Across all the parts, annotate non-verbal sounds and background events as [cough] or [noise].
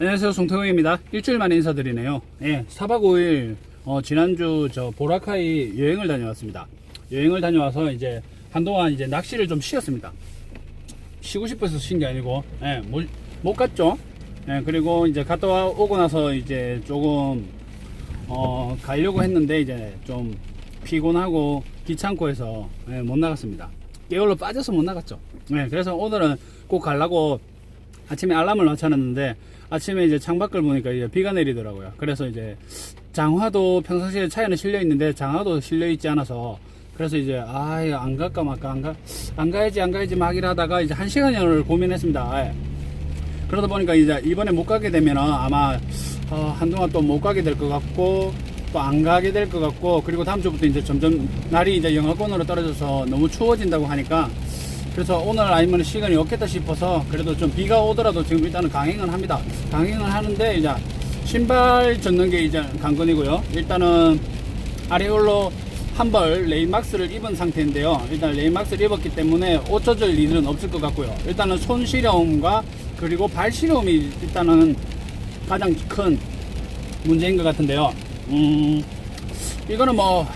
안녕하세요. 송태호입니다. 일주일 만에 인사드리네요. 예, 4박 5일 어, 지난주 저 보라카이 여행을 다녀왔습니다. 여행을 다녀와서 이제 한동안 이제 낚시를 좀 쉬었습니다. 쉬고 싶어서 쉰 게 아니고 예, 못, 못 갔죠? 예, 그리고 이제 갔다 와- 오고 나서 이제 조금 어, 가려고 했는데 이제 좀 피곤하고 귀찮고 해서 예, 못 나갔습니다. 게을러 빠져서 못 나갔죠. 예, 그래서 오늘은 꼭 가려고 아침에 알람을 맞춰놨는데 아침에 이제 창밖을 보니까 이제 비가 내리더라고요. 그래서 이제 장화도 평상시에 차에는 실려 있는데 장화도 실려 있지 않아서 그래서 이제 아 이거 안 갈까 말까 안 가 안 가야지 안 가야지 막 이러다가 이제 한 시간여를 고민했습니다. 예. 그러다 보니까 이제 이번에 못 가게 되면은 아마 어, 한동안 또 못 가게 될 것 같고 또 안 가게 될 것 같고 그리고 다음 주부터 이제 점점 날이 이제 영하권으로 떨어져서 너무 추워진다고 하니까 그래서 오늘 아니면 시간이 없겠다 싶어서 그래도 좀 비가 오더라도 지금 일단은 강행은 합니다. 강행은 하는데 이제 신발 젖는 게 이제 관건이고요. 일단은 아레올로 한 벌 레이막스를 입은 상태인데요. 일단 레이막스를 입었기 때문에 옷 젖을 일은 없을 것 같고요. 일단은 손 시려움과 그리고 발 시려움이 일단은 가장 큰 문제인 것 같은데요. 음, 이거는 뭐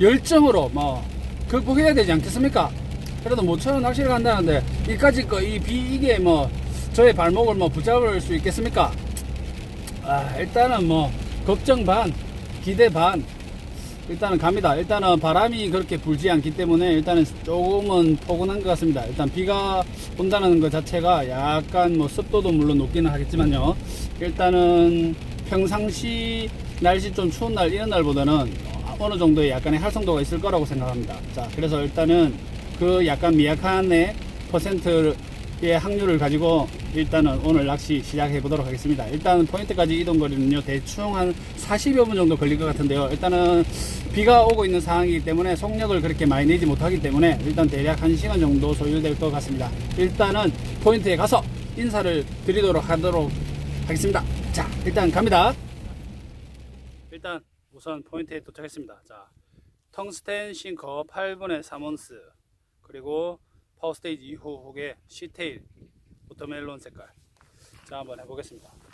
열정으로 뭐 극복해야 되지 않겠습니까? 그래도 모처럼 낚시를 간다는데 이까지 거 이 비 이게 뭐 저의 발목을 뭐 붙잡을 수 있겠습니까? 아 일단은 뭐 걱정 반 기대 반 일단은 갑니다. 일단은 바람이 그렇게 불지 않기 때문에 일단은 조금은 포근한 것 같습니다. 일단 비가 온다는 것 자체가 약간 뭐 습도도 물론 높기는 하겠지만요. 일단은 평상시 날씨 좀 추운 날 이런 날보다는 어느 정도의 약간의 활성도가 있을 거라고 생각합니다. 자, 그래서 일단은 그 약간 미약한의 퍼센트의 확률을 가지고 일단은 오늘 낚시 시작해 보도록 하겠습니다. 일단 포인트까지 이동 거리는요 대충 한 40여 분 정도 걸릴 것 같은데요. 일단은 비가 오고 있는 상황이기 때문에 속력을 그렇게 많이 내지 못하기 때문에 일단 대략 1시간 정도 소요될 것 같습니다. 일단은 포인트에 가서 인사를 드리도록 하도록 하겠습니다. 자, 일단 갑니다. 일단 우선 포인트에 도착했습니다. 자, 텅스텐 싱커 8분의 3온스 그리고 파워스테이지 2호 혹의 시테일 워터멜론 색깔 자 한번 해보겠습니다.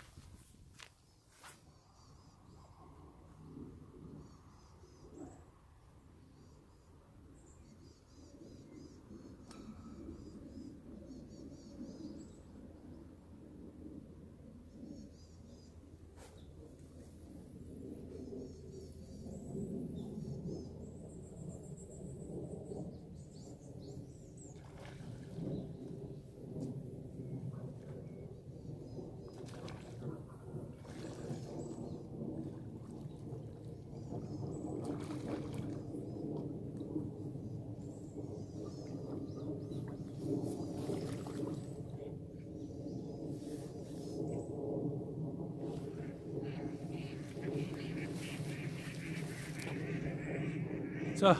자,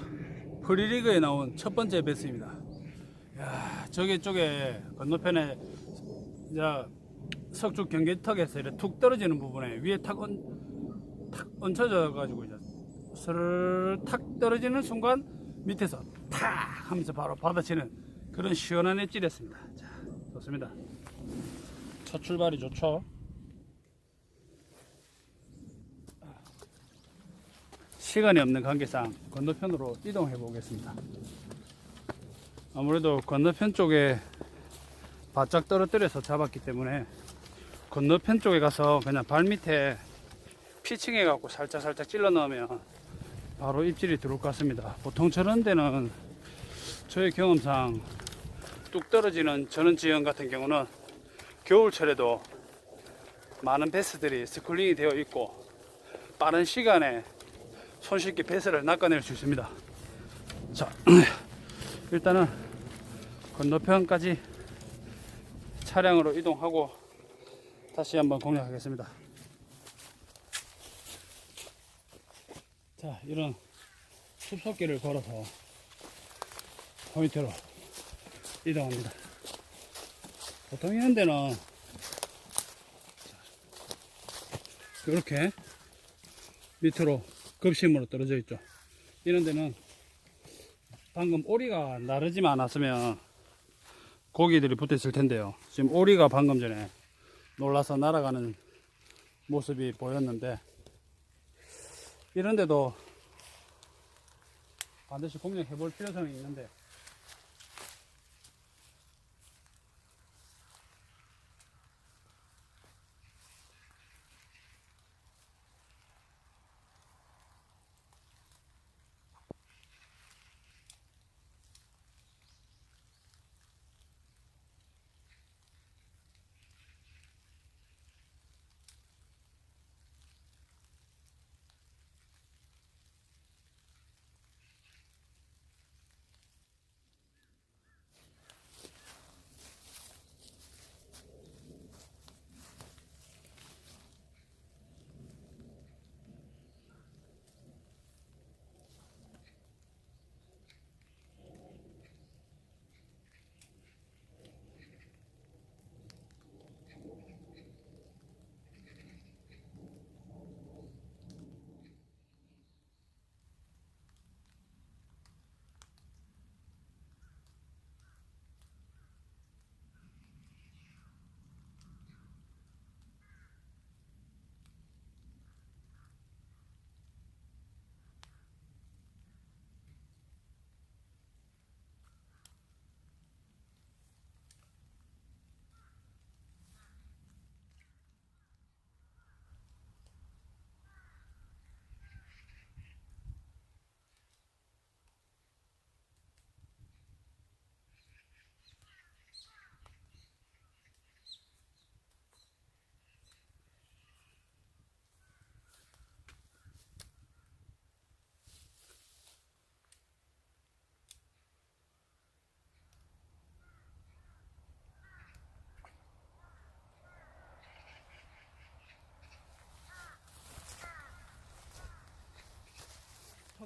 프리리그에 나온 첫 번째 베스입니다. 야, 저기 쪽에 건너편에 이제 석축 경계턱에서 이렇게 툭 떨어지는 부분에 위에 탁, 얹, 탁 얹혀져 가지고 이제 스르르 탁 떨어지는 순간 밑에서 탁 하면서 바로 받아치는 그런 시원한 엣질이었습니다. 자, 좋습니다. 첫 출발이 좋죠. 시간이 없는 관계상 건너편으로 이동해 보겠습니다. 아무래도 건너편 쪽에 바짝 떨어뜨려서 잡았기 때문에 건너편 쪽에 가서 그냥 발 밑에 피칭해 갖고 살짝 살짝 찔러 넣으면 바로 입질이 들어올 것 같습니다. 보통 저런 데는 저의 경험상 뚝 떨어지는 저런 지형 같은 경우는 겨울철에도 많은 베스들이 스쿨링이 되어 있고 빠른 시간에 손쉽게 배스를 낚아낼 수 있습니다. 자, [clears throat] 일단은 건너편까지 차량으로 이동하고 다시 한번 공략하겠습니다. 자, 이런 숲속길을 걸어서 포인트로 이동합니다. 보통 이런 데는 이렇게 밑으로 급심으로 떨어져 있죠. 이런 데는 방금 오리가 나르지만 않았으면 고기들이 붙어 있을 텐데요. 지금 오리가 방금 전에 놀라서 날아가는 모습이 보였는데 이런데도 반드시 공략해 볼 필요성이 있는데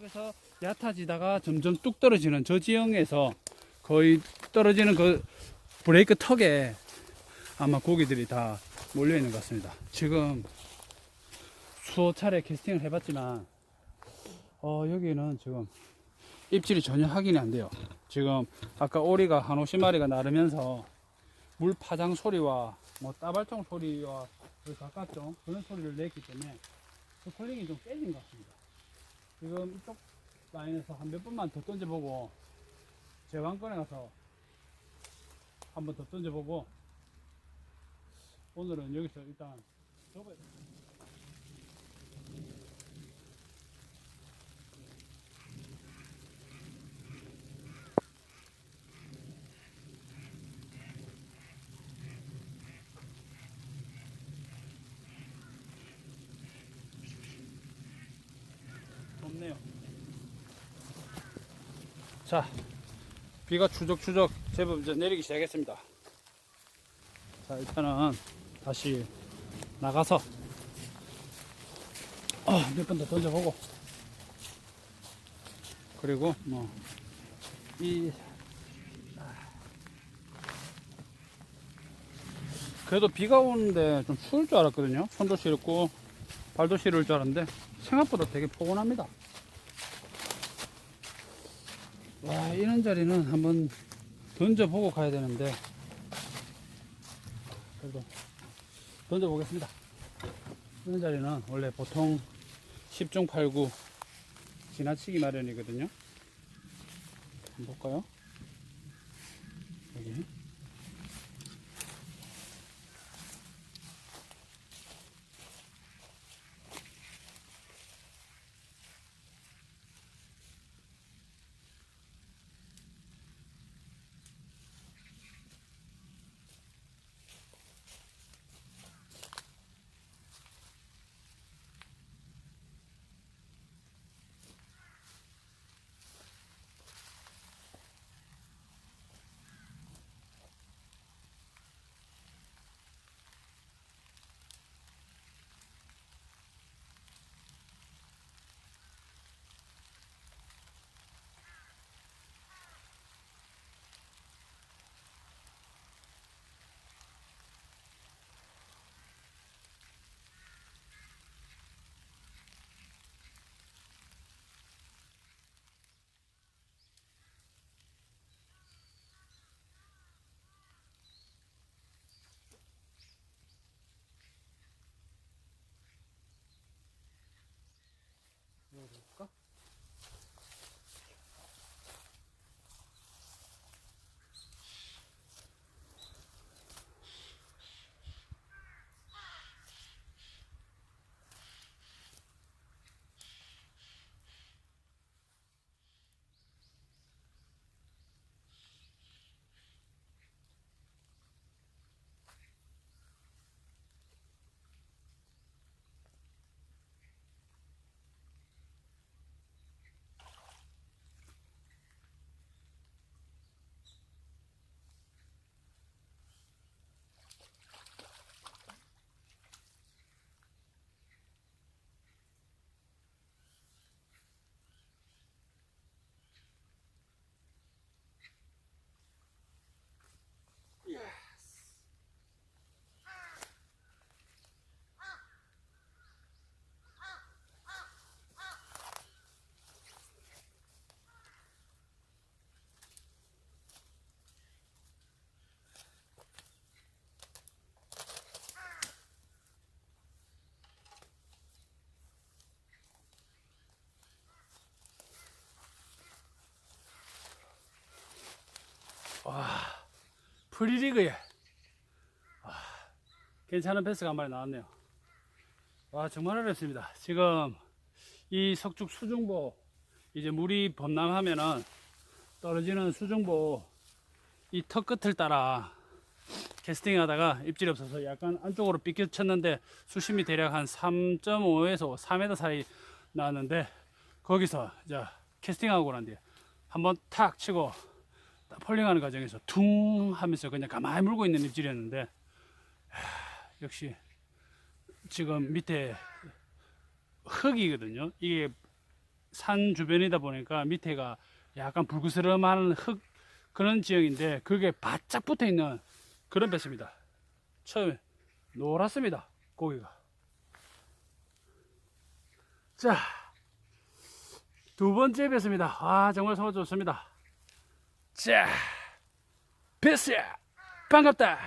턱에서 얕아지다가 점점 뚝 떨어지는 저 지형에서 거의 떨어지는 그 브레이크 턱에 아마 고기들이 다 몰려 있는 것 같습니다. 지금 수호 차례 캐스팅을 해봤지만 어, 여기는 지금 입질이 전혀 확인이 안 돼요. 지금 아까 오리가 한 50마리가 나르면서 물 파장 소리와 뭐 따발총 소리와 그 가깝죠 그런 소리를 냈기 때문에 스콜링이 좀 깨진 것 같습니다. 지금 이쪽 라인에서 한 몇 번만 더 던져보고 제왕권에 가서 한 번 더 던져보고 오늘은 여기서 일단 접어야 돼. 없네요. 자, 비가 추적추적 제법 이제 내리기 시작했습니다. 자, 일단은 다시 나가서 어, 몇번 더 던져보고 그리고 뭐 이 그래도 비가 오는데 좀 추울 줄 알았거든요. 손도 시렵고 발도 시려울 줄 알았는데 생각보다 되게 포근합니다. 와, 이런 자리는 한번 던져보고 가야 되는데, 그래도 던져보겠습니다. 이런 자리는 원래 보통 10중 8구 지나치기 마련이거든요. 한번 볼까요? 여기. 프리리그에 아, 괜찮은 패스가 한 마리 나왔네요. 와 정말 어렵습니다. 지금 이 석죽 수중보 이제 물이 범람하면은 떨어지는 수중보 이 턱 끝을 따라 캐스팅 하다가 입질이 없어서 약간 안쪽으로 삐껴쳤는데 수심이 대략 한 3.5에서 4m 사이 나왔는데 거기서 이제 캐스팅하고 난 뒤에 한번 탁 치고 딱 폴링하는 과정에서 퉁 하면서 그냥 가만히 물고 있는 입질이었는데 하, 역시 지금 밑에 흙이거든요. 이게 산 주변이다 보니까 밑에가 약간 불그스름한 흙 그런 지역인데 그게 바짝 붙어 있는 그런 배스입니다. 처음에 노랗습니다. 고기가. 자, 두 번째 배스입니다. 아, 정말 성화 좋습니다. 자, 배스! 반갑다!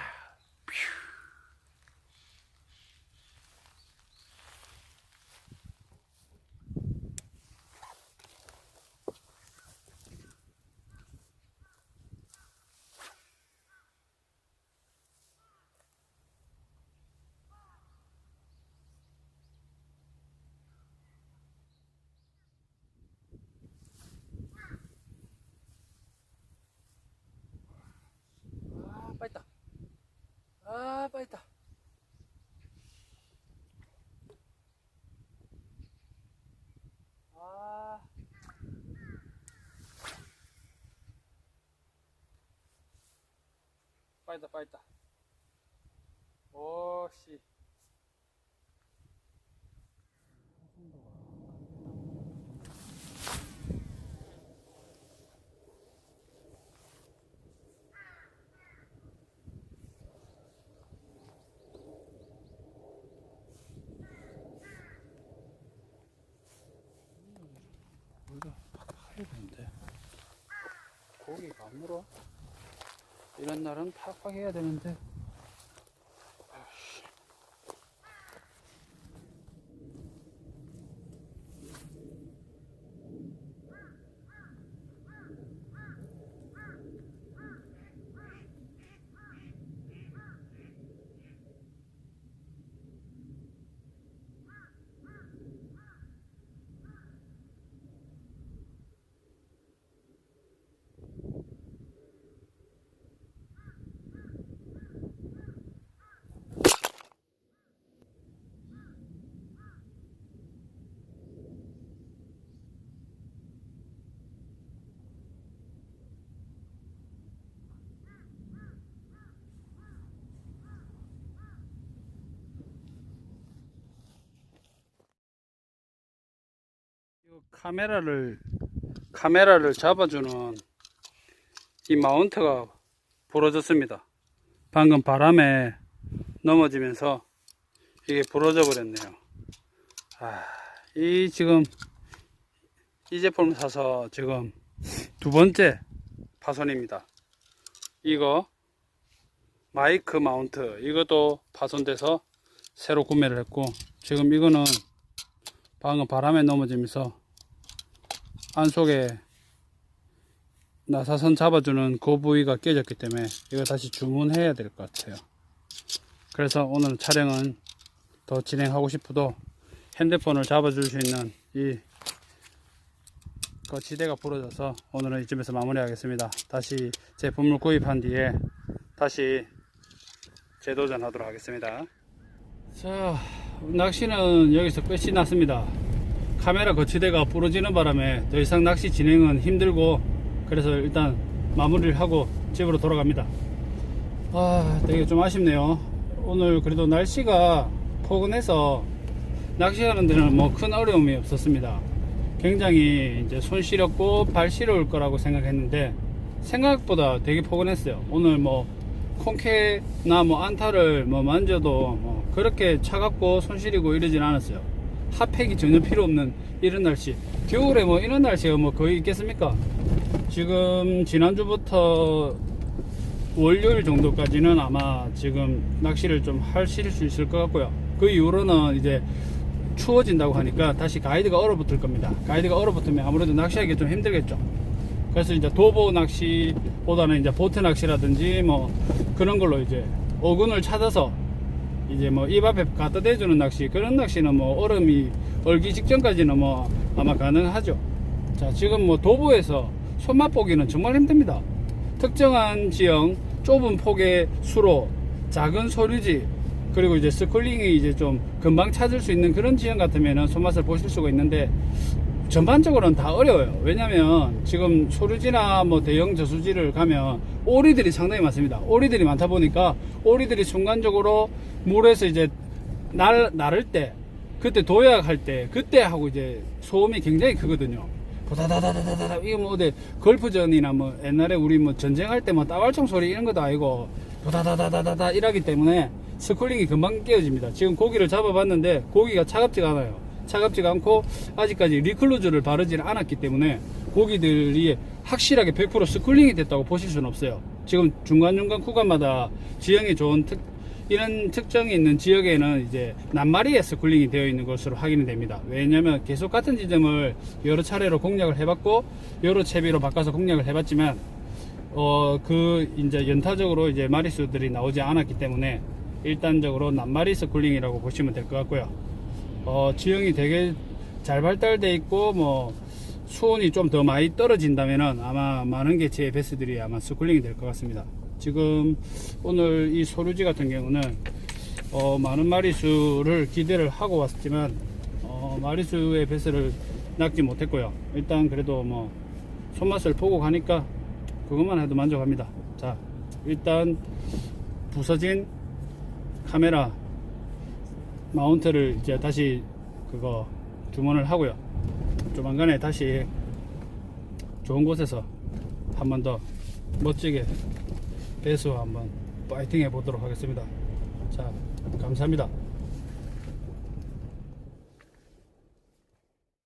아, 빠있다. 아, 빠있다. 아. 빠있다, 빠있다. 오, 씨. 우리가 팍팍해야 되는데. 고기가 안 물어. 이런 날은 팍팍 해야 되는데. 카메라를 카메라를 잡아주는 이 마운트가 부러졌습니다. 방금 바람에 넘어지면서 이게 부러져 버렸네요. 아, 이 지금 이 제품을 사서 지금 두 번째 파손입니다. 이거 마이크 마운트 이것도 파손돼서 새로 구매를 했고 지금 이거는 방금 바람에 넘어지면서 안속에 나사선 잡아주는 그 부위가 깨졌기 때문에 이거 다시 주문해야 될 것 같아요. 그래서 오늘 촬영은 더 진행하고 싶어도 핸드폰을 잡아줄 수 있는 이 거치대가 부러져서 오늘은 이쯤에서 마무리하겠습니다. 다시 제품을 구입한 뒤에 다시 재도전하도록 하겠습니다. 자, 낚시는 여기서 끝이 났습니다. 카메라 거치대가 부러지는 바람에 더 이상 낚시 진행은 힘들고 그래서 일단 마무리를 하고 집으로 돌아갑니다. 아, 되게 좀 아쉽네요. 오늘 그래도 날씨가 포근해서 낚시하는 데는 뭐 큰 어려움이 없었습니다. 굉장히 이제 손 시렵고 발 시려울 거라고 생각했는데 생각보다 되게 포근했어요. 오늘 뭐 콩캐나 뭐 안타를 뭐 만져도 뭐 그렇게 차갑고 손 시리고 이러진 않았어요. 핫팩이 전혀 필요 없는 이런 날씨. 겨울에 뭐 이런 날씨가 뭐 거의 있겠습니까? 지금 지난주부터 월요일 정도까지는 아마 지금 낚시를 좀 하실 수 있을 것 같고요. 그 이후로는 이제 추워진다고 하니까 다시 가이드가 얼어붙을 겁니다. 가이드가 얼어붙으면 아무래도 낚시하기 좀 힘들겠죠. 그래서 이제 도보 낚시보다는 이제 보트 낚시라든지 뭐 그런 걸로 이제 어군을 찾아서 이제 뭐 입 앞에 갖다 대주는 낚시 그런 낚시는 뭐 얼음이 얼기 직전까지는 뭐 아마 가능하죠. 자 지금 뭐 도보에서 손맛 보기는 정말 힘듭니다. 특정한 지형 좁은 폭의 수로 작은 소류지 그리고 이제 스쿨링이 이제 좀 금방 찾을 수 있는 그런 지형 같으면은 손맛을 보실 수가 있는데 전반적으로는 다 어려워요. 왜냐면 지금 소류지나 뭐 대형 저수지를 가면 오리들이 상당히 많습니다. 오리들이 많다 보니까 오리들이 순간적으로 물에서 이제 날, 나를 때 그때 도약할 때 그때 하고 이제 소음이 굉장히 크거든요. 보다다다다다다 이거 뭐 어디 골프전이나 뭐 옛날에 우리 뭐 전쟁할 때 뭐 따발총 소리 이런 것도 아니고 보다다다다다다 이러기 때문에 스쿨링이 금방 깨어집니다. 지금 고기를 잡아봤는데 고기가 차갑지가 않아요. 차갑지가 않고 아직까지 리클루즈를 바르지는 않았기 때문에 고기들이 확실하게 100% 스쿨링이 됐다고 보실 수는 없어요. 지금 중간중간 구간마다 지형이 좋은 특, 이런 특정이 있는 지역에는 이제 낱마리의 스쿨링이 되어 있는 것으로 확인이 됩니다. 왜냐하면 계속 같은 지점을 여러 차례로 공략을 해봤고 여러 채비로 바꿔서 공략을 해봤지만 어 그 이제 연타적으로 이제 마리수들이 나오지 않았기 때문에 일단적으로 낱마리 스쿨링이라고 보시면 될 것 같고요. 어 지형이 되게 잘 발달돼 있고 뭐 수온이 좀 더 많이 떨어진다면은 아마 많은 개체의 베스들이 아마 스쿨링이 될 것 같습니다. 지금 오늘 이 소류지 같은 경우는 어, 많은 마리수를 기대를 하고 왔지만 어, 마리수의 베스를 낚지 못했고요. 일단 그래도 뭐 손맛을 보고 가니까 그것만 해도 만족합니다. 자, 일단 부서진 카메라 마운트를 이제 다시 그거 주문을 하고요. 조만간에 다시 좋은 곳에서 한 번 더 멋지게 배수 한번 파이팅 해 보도록 하겠습니다. 자, 감사합니다.